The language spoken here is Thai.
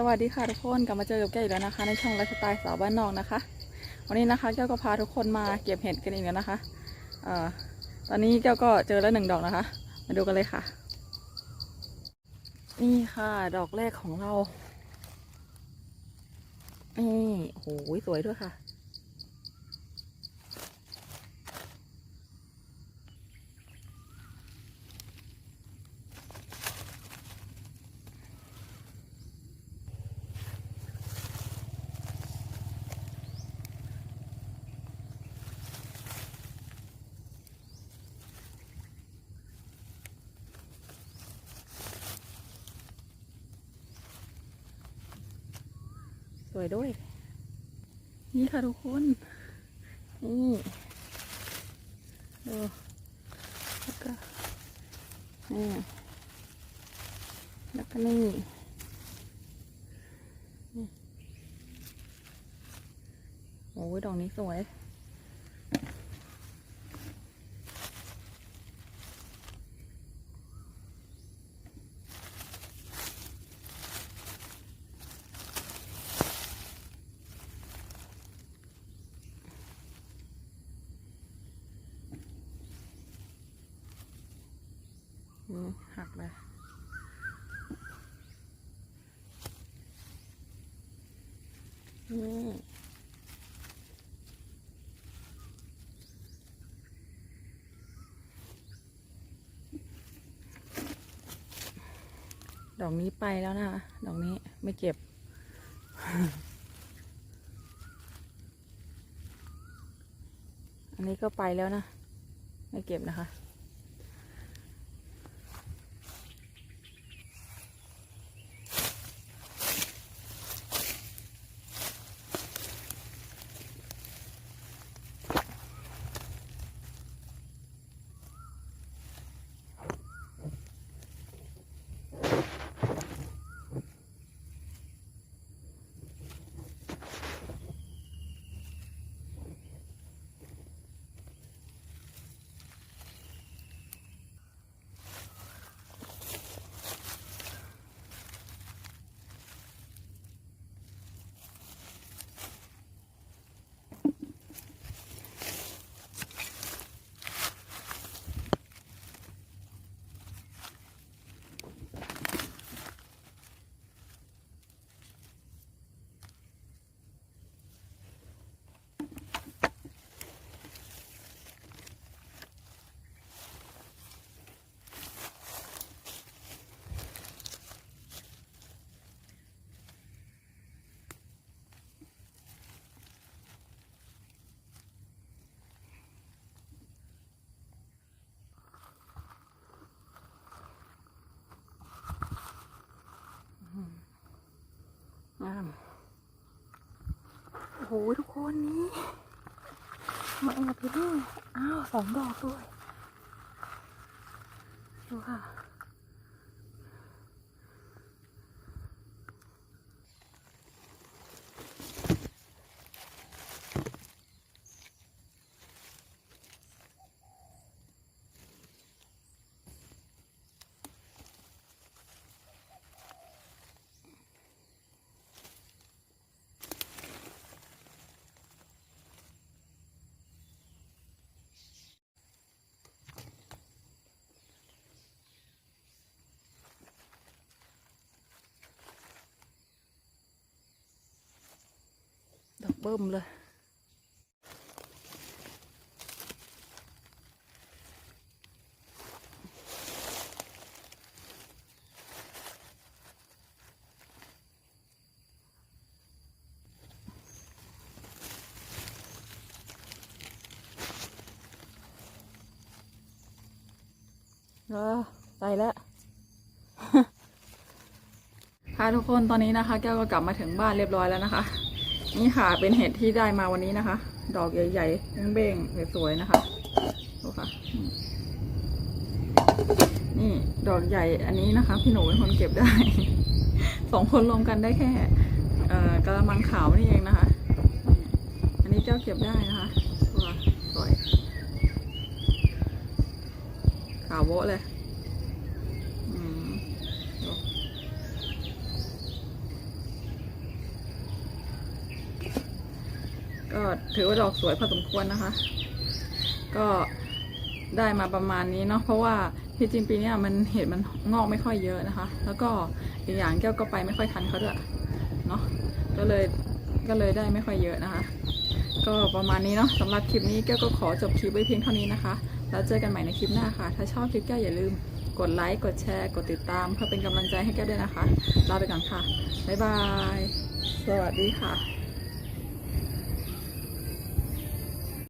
สวัสดีค่ะทุกคนกลับมาเจอกับแก้อีกแล้วนะคะ ในช่องไลฟ์สไตล์สาวบ้านนอกนะคะ วันนี้นะคะแก้วก็พาทุกคนมาเก็บเห็ดกันอีกแล้วนะคะเอ่อตอนนี้แก้วก็เจอแล้วหนึ่งดอกนะคะ มาดูกันเลยค่ะ นี่ค่ะดอกแรกของเรานี่โอ้โหสวยด้วยค่ะ วยด้วย นี่ค่ะทุกคน นี่ดูแล้วก็นี่แล้วก็นี่โอ้ยดอกนี้สวย หักเลยนี่ดอกนี้ไปแล้วนะคะ ดอกนี้ไม่เก็บ อันนี้ก็ไปแล้วนะ ไม่เก็บนะคะ งาม โอ้โหทุกคนนี้มาแอบอยู่ด้วยอ้าวสองดอกด้วย ดูค่ะ ดอกเบิ่มเลย เออไปแล้วค่ะทุกคนตอนนี้นะคะ แก้วก็กลับมาถึงบ้านเรียบร้อยแล้วนะคะ นี่ค่ะ เป็นเห็ดที่ได้มาวันนี้นะคะ ดอกใหญ่ๆเบ้งๆสวยๆนะคะดูค่ะ นี่ดอกใหญ่อันนี้นะคะ พี่หนูเป็นคนเก็บได้ สองคนรวมกันได้แค่กระมังขาวนี่เองนะคะ อันนี้เจ้าเก็บได้นะคะดูค่ะสวยขาวโบ๊ะเลย อืมดู ก็ถือว่าดอกสวยพอสมควรนะคะ ก็ได้มาประมาณนี้เนาะเพราะว่าที่จริงปีนี้มันเห็ดมันงอกไม่ค่อยเยอะนะคะ แล้วก็อีกอย่างแก้วก็ไปไม่ค่อยทันเขาด้วยเนาะก็เลยก็เลยได้ไม่ค่อยเยอะนะคะ ก็ประมาณนี้เนาะสำหรับคลิปนี้แก้วก็ขอจบคลิปไว้เพียงเท่านี้นะคะ แล้วเจอกันใหม่ในคลิปหน้าค่ะ ถ้าชอบคลิปแก้วอย่าลืมกดไลค์กดแชร์กดติดตามเพื่อเป็นกำลังใจให้แก้วด้วยนะคะลาไปก่อนค่ะบ๊ายบาย สวัสดีค่ะ